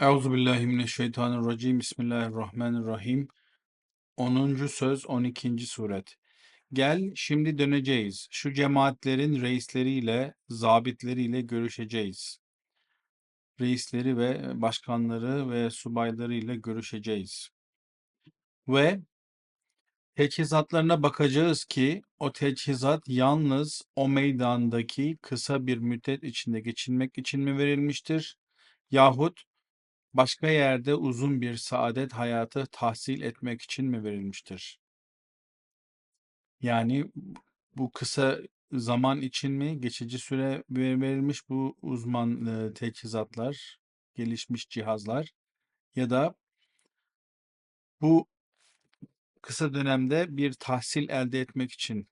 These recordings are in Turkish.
Euzubillahimineşşeytanirracim. Bismillahirrahmanirrahim. 10. söz 12. suret. Gel şimdi döneceğiz. Şu cemaatlerin reisleriyle, zabitleriyle görüşeceğiz. Reisleri ve başkanları ve subaylarıyla görüşeceğiz. Ve teçhizatlarına bakacağız ki o teçhizat yalnız o meydandaki kısa bir müddet içinde geçinmek için mi verilmiştir? Yahut başka yerde uzun bir saadet hayatı tahsil etmek için mi verilmiştir? Yani bu kısa zaman için mi geçici süre ver- verilmiş bu uzman e, teçhizatlar, gelişmiş cihazlar ya da bu kısa dönemde bir tahsil elde etmek için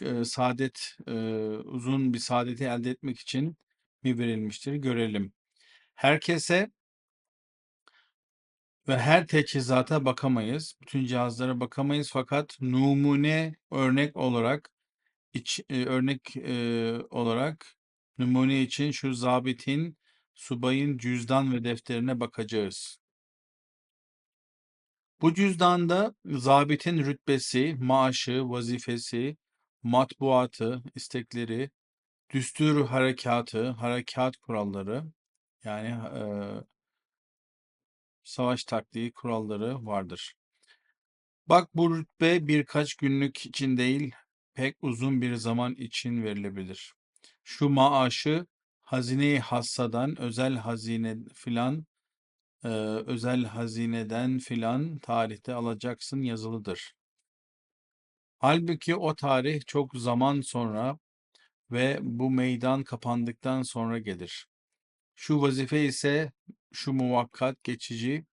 e, saadet e, uzun bir saadeti elde etmek için mi verilmiştir görelim. Herkese ve her teçhizata bakamayız. Bütün cihazlara bakamayız fakat numune örnek olarak iç, e, örnek e, olarak numune için şu zabitin, subayın cüzdan ve defterine bakacağız. Bu cüzdanda zabitin rütbesi, maaşı, vazifesi, matbuatı, istekleri, düstur harekatı, harekat kuralları yani e, savaş taktiği kuralları vardır. Bak bu rütbe birkaç günlük için değil, pek uzun bir zaman için verilebilir. Şu maaşı hazine-i hassadan, özel hazine filan, e, özel hazineden filan tarihte alacaksın yazılıdır. Halbuki o tarih çok zaman sonra ve bu meydan kapandıktan sonra gelir. Şu vazife ise şu muvakkat geçici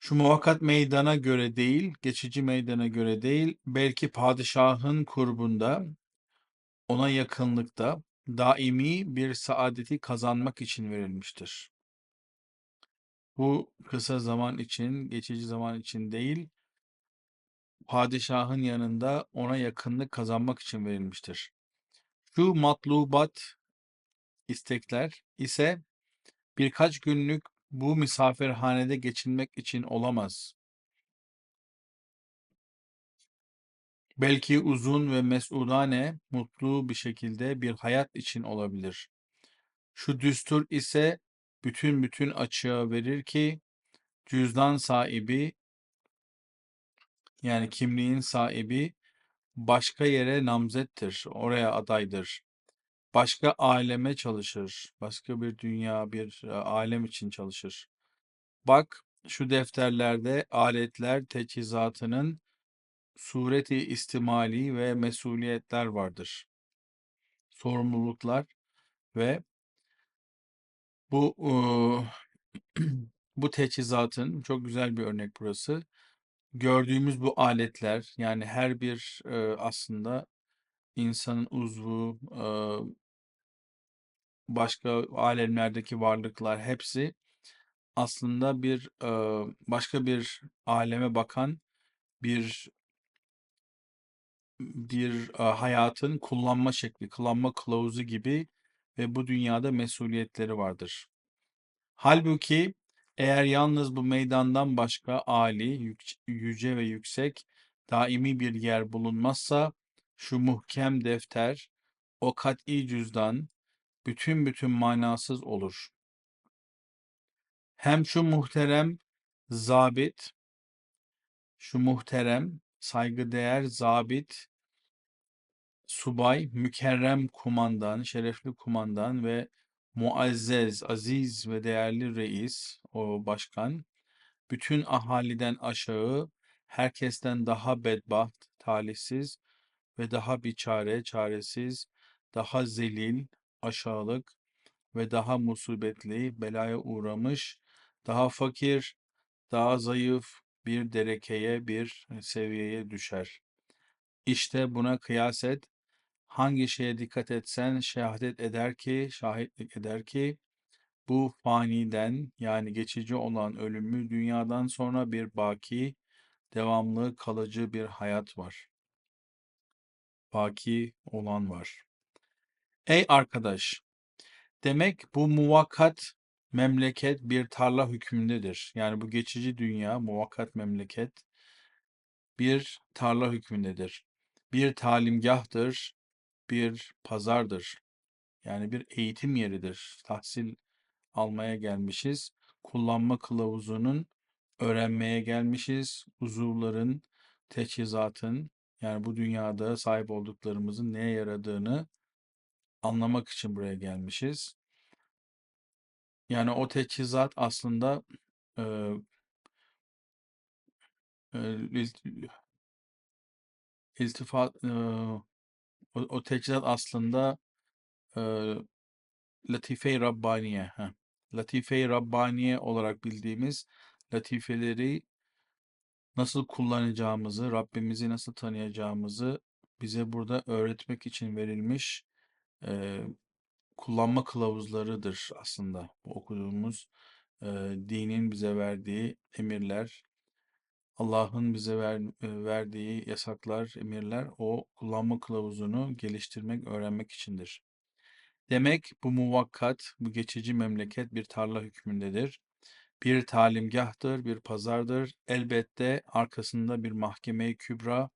Şu muvakkat meydana göre değil, geçici meydana göre değil, belki padişahın kurbunda, ona yakınlıkta, daimi bir saadeti kazanmak için verilmiştir. Bu kısa zaman için, geçici zaman için değil, padişahın yanında ona yakınlık kazanmak için verilmiştir. Şu matlubat, istekler ise birkaç günlük bu misafirhanede geçinmek için olamaz. Belki uzun ve mesudane, mutlu bir şekilde bir hayat için olabilir. Şu düstur ise bütün bütün açığa verir ki cüzdan sahibi yani kimliğin sahibi başka yere namzettir, oraya adaydır. Başka aleme çalışır, başka bir dünya, bir e, alem için çalışır. Bak şu defterlerde aletler teçhizatının sureti istimali ve mesuliyetler vardır. Sorumluluklar ve bu bu teçhizatın çok güzel bir örnek burası. Gördüğümüz bu aletler yani her bir eee, aslında insanın uzvu, başka alemlerdeki varlıklar hepsi aslında bir başka bir aleme bakan bir bir hayatın kullanma şekli, kullanma kılavuzu gibi ve bu dünyada mesuliyetleri vardır. Halbuki eğer yalnız bu meydandan başka âli, yüce ve yüksek daimi bir yer bulunmazsa şu muhkem defter, o kat'i cüzdan bütün bütün manasız olur. Hem şu muhterem zabit, şu muhterem, saygıdeğer zabit subay, mükerrem kumandan, şerefli kumandan ve muazzez, aziz ve değerli reis, o başkan, bütün ahaliden aşağı, herkesten daha bedbaht, talihsiz ve daha biçare, çaresiz, daha zelil, aşağılık ve daha musibetli, belaya uğramış, daha fakir, daha zayıf bir derekeye, bir seviyeye düşer. İşte buna kıyas et, hangi şeye dikkat etsen şehadet eder ki, şahitlik eder ki bu faniden yani geçici olan ölümü dünyadan sonra bir baki, devamlı, kalıcı bir hayat var. Baki olan var. Ey arkadaş, Demek bu muvakkat memleket bir tarla hükmündedir. Yani bu geçici dünya, muvakkat memleket bir tarla hükmündedir. Bir talimgahtır, bir pazardır. Yani bir eğitim yeridir. Tahsil almaya gelmişiz. Kullanma kılavuzunun öğrenmeye gelmişiz. Uzuvların, teçhizatın yani bu dünyada sahip olduklarımızın neye yaradığını anlamak için buraya gelmişiz. Yani o teçhizat aslında e, e, ilt- iltifat e, o, o teçhizat aslında e, Latife-i Rabbaniye. Latife-i Rabbaniye olarak bildiğimiz latifeleri nasıl kullanacağımızı, Rabbimizi nasıl tanıyacağımızı bize burada öğretmek için verilmiş e, kullanma kılavuzlarıdır aslında. Bu okuduğumuz e, dinin bize verdiği emirler, Allah'ın bize ver, verdiği yasaklar, emirler o kullanma kılavuzunu geliştirmek, öğrenmek içindir. Demek bu muvakkat, bu geçici memleket bir tarla hükmündedir. Bir talimgahtır, bir pazardır. Elbette arkasında bir mahkeme-i kübra,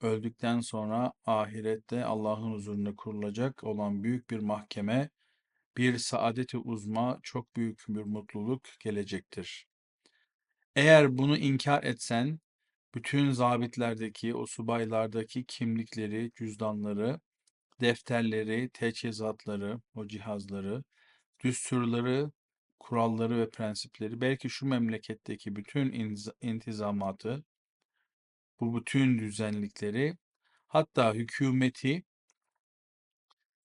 öldükten sonra ahirette Allah'ın huzurunda kurulacak olan büyük bir mahkeme, bir saadeti uzma, çok büyük bir mutluluk gelecektir. Eğer bunu inkar etsen, bütün zabitlerdeki, o subaylardaki kimlikleri, cüzdanları, defterleri, teçhizatları, o cihazları, düsturları, kuralları ve prensipleri, belki şu memleketteki bütün intizamatı, bu bütün düzenlikleri, hatta hükümeti,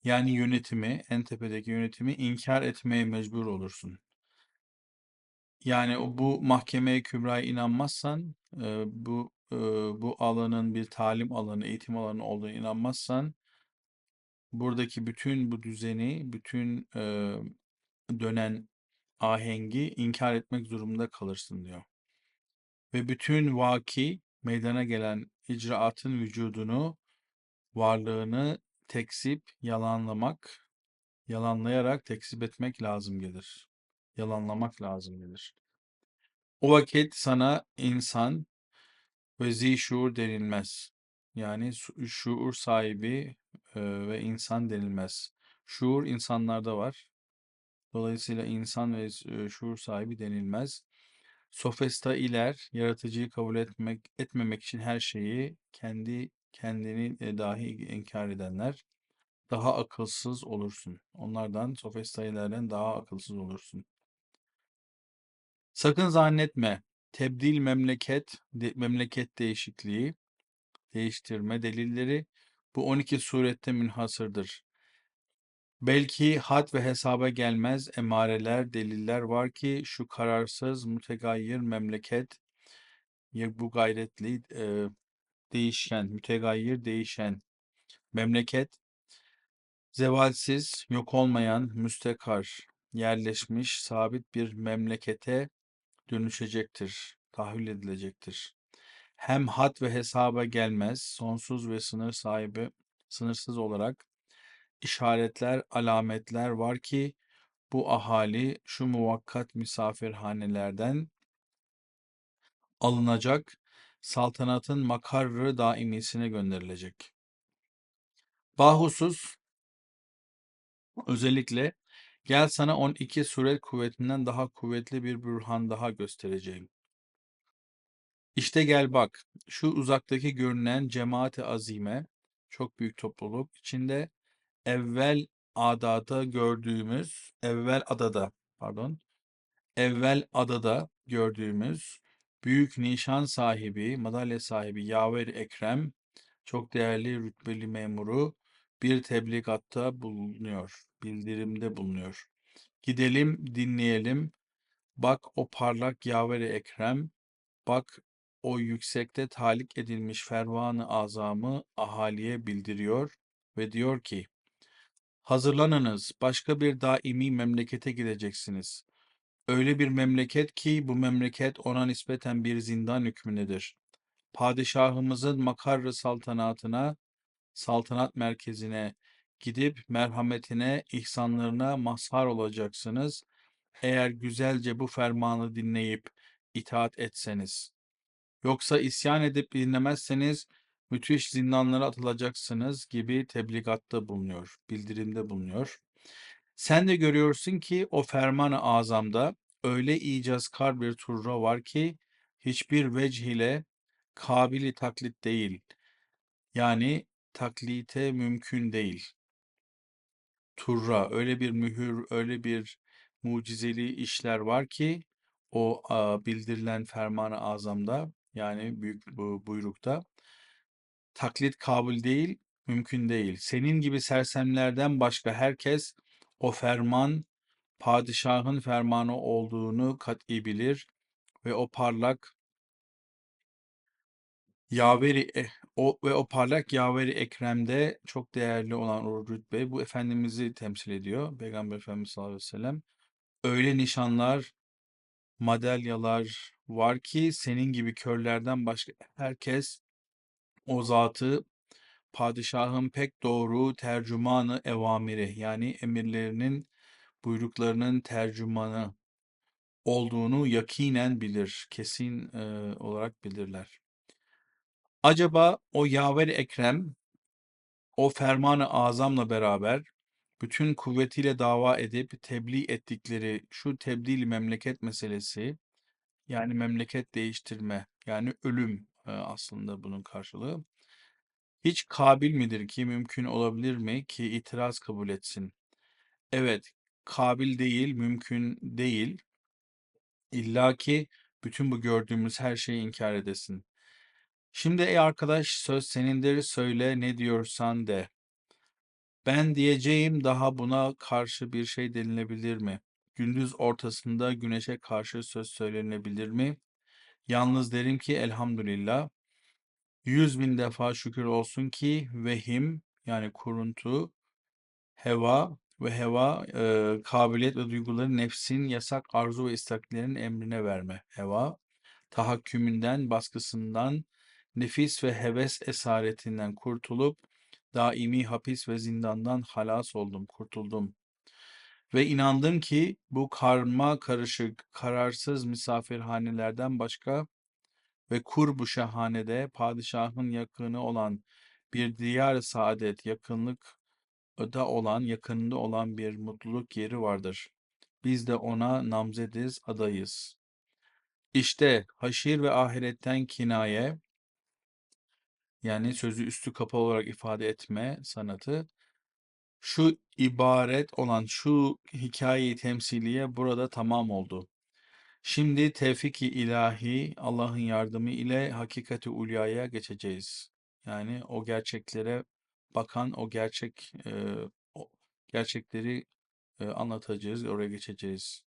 yani yönetimi, en tepedeki yönetimi inkar etmeye mecbur olursun. Yani bu mahkemeye kübraya inanmazsan, e, bu e, bu alanın bir talim alanı, eğitim alanı olduğuna inanmazsan, buradaki bütün bu düzeni, bütün e, dönen ahengi inkar etmek durumunda kalırsın diyor. Ve bütün vaki meydana gelen icraatın vücudunu, varlığını tekzip, yalanlamak, yalanlayarak tekzip etmek lazım gelir. Yalanlamak lazım gelir. O vakit sana insan ve zişur denilmez. Yani şuur sahibi ve insan denilmez. Şuur insanlarda var. Dolayısıyla insan ve şuur sahibi denilmez. Sofista iler, yaratıcıyı kabul etmek etmemek için her şeyi kendi kendini e, dahi inkar edenler daha akılsız olursun. Onlardan sofistailerden daha akılsız olursun. Sakın zannetme. Tebdil memleket, de- memleket değişikliği, değiştirme delilleri bu 12 surette münhasırdır. Belki had ve hesaba gelmez emareler, deliller var ki şu kararsız, mütegayyir memleket, bu gayretli, e, değişken, mütegayyir değişen memleket, zevalsiz, yok olmayan, müstekar, yerleşmiş, sabit bir memlekete dönüşecektir, tahvil edilecektir. Hem had ve hesaba gelmez, sonsuz ve sınır sahibi, sınırsız olarak işaretler, alametler var ki bu ahali şu muvakkat misafirhanelerden alınacak, saltanatın makarrı daimisine gönderilecek. Bahusus özellikle gel sana 12 suret kuvvetinden daha kuvvetli bir bürhan daha göstereceğim. İşte gel bak, şu uzaktaki görünen cemaati azime, çok büyük topluluk içinde evvel adada gördüğümüz, evvel adada, pardon, evvel adada gördüğümüz büyük nişan sahibi, madalya sahibi Yaver Ekrem, çok değerli rütbeli memuru bir tebligatta bulunuyor, bildirimde bulunuyor. Gidelim, dinleyelim. Bak o parlak Yaver Ekrem, bak o yüksekte talik edilmiş fervanı azamı ahaliye bildiriyor ve diyor ki, Hazırlanınız, başka bir daimi memlekete gideceksiniz. Öyle bir memleket ki bu memleket ona nispeten bir zindan hükmündedir. Padişahımızın makarrı saltanatına, saltanat merkezine gidip merhametine, ihsanlarına mazhar olacaksınız. Eğer güzelce bu fermanı dinleyip itaat etseniz. Yoksa isyan edip dinlemezseniz müthiş zindanlara atılacaksınız gibi tebligatta bulunuyor, bildirimde bulunuyor. Sen de görüyorsun ki o ferman-ı azamda öyle icazkar bir turra var ki hiçbir vecih ile kabili taklit değil. Yani taklite mümkün değil. Turra öyle bir mühür, öyle bir mucizeli işler var ki o bildirilen ferman-ı azamda yani büyük bu buyrukta taklit kabul değil, mümkün değil. Senin gibi sersemlerden başka herkes o ferman padişahın fermanı olduğunu kat'i bilir ve o parlak yaveri eh, o ve o parlak yaveri Ekrem'de çok değerli olan o rütbe bu Efendimiz'i temsil ediyor. Peygamber Efendimiz sallallahu aleyhi ve sellem. Öyle nişanlar, madalyalar var ki senin gibi körlerden başka herkes o zatı padişahın pek doğru tercümanı evamiri yani emirlerinin buyruklarının tercümanı olduğunu yakinen bilir, kesin e, olarak bilirler. Acaba o yaver Ekrem o fermanı azamla beraber bütün kuvvetiyle dava edip tebliğ ettikleri şu tebdil memleket meselesi yani memleket değiştirme yani ölüm aslında bunun karşılığı hiç kabil midir ki mümkün olabilir mi ki itiraz kabul etsin? Evet, kabil değil, mümkün değil. İlla ki bütün bu gördüğümüz her şeyi inkar edesin. Şimdi ey arkadaş söz senindir söyle ne diyorsan de. Ben diyeceğim daha buna karşı bir şey denilebilir mi? Gündüz ortasında güneşe karşı söz söylenebilir mi? Yalnız derim ki elhamdülillah. Yüz bin defa şükür olsun ki vehim yani kuruntu, heva ve heva e, kabiliyet ve duyguları nefsin yasak arzu ve isteklerin emrine verme. Heva tahakkümünden, baskısından, nefis ve heves esaretinden kurtulup daimi hapis ve zindandan halas oldum, kurtuldum. Ve inandım ki bu karma karışık, kararsız misafirhanelerden başka ve kurbu şahanede padişahın yakını olan bir diyar saadet yakınlık da olan, yakınında olan bir mutluluk yeri vardır. Biz de ona namzediz, adayız. İşte haşir ve ahiretten kinaye, yani sözü üstü kapalı olarak ifade etme sanatı, şu ibaret olan şu hikayeyi temsiliye burada tamam oldu. Şimdi tevfik-i ilahi Allah'ın yardımı ile hakikati ulyaya geçeceğiz. Yani o gerçeklere bakan o gerçek e, o gerçekleri e, anlatacağız, oraya geçeceğiz.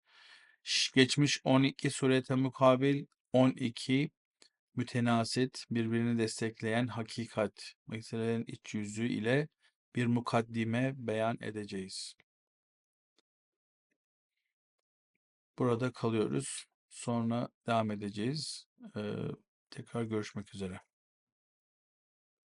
Geçmiş 12 surete mukabil 12 mütenasit, birbirini destekleyen hakikat, meselelerin iç yüzü ile bir mukaddime beyan edeceğiz. Burada kalıyoruz. Sonra devam edeceğiz. Ee, tekrar görüşmek üzere.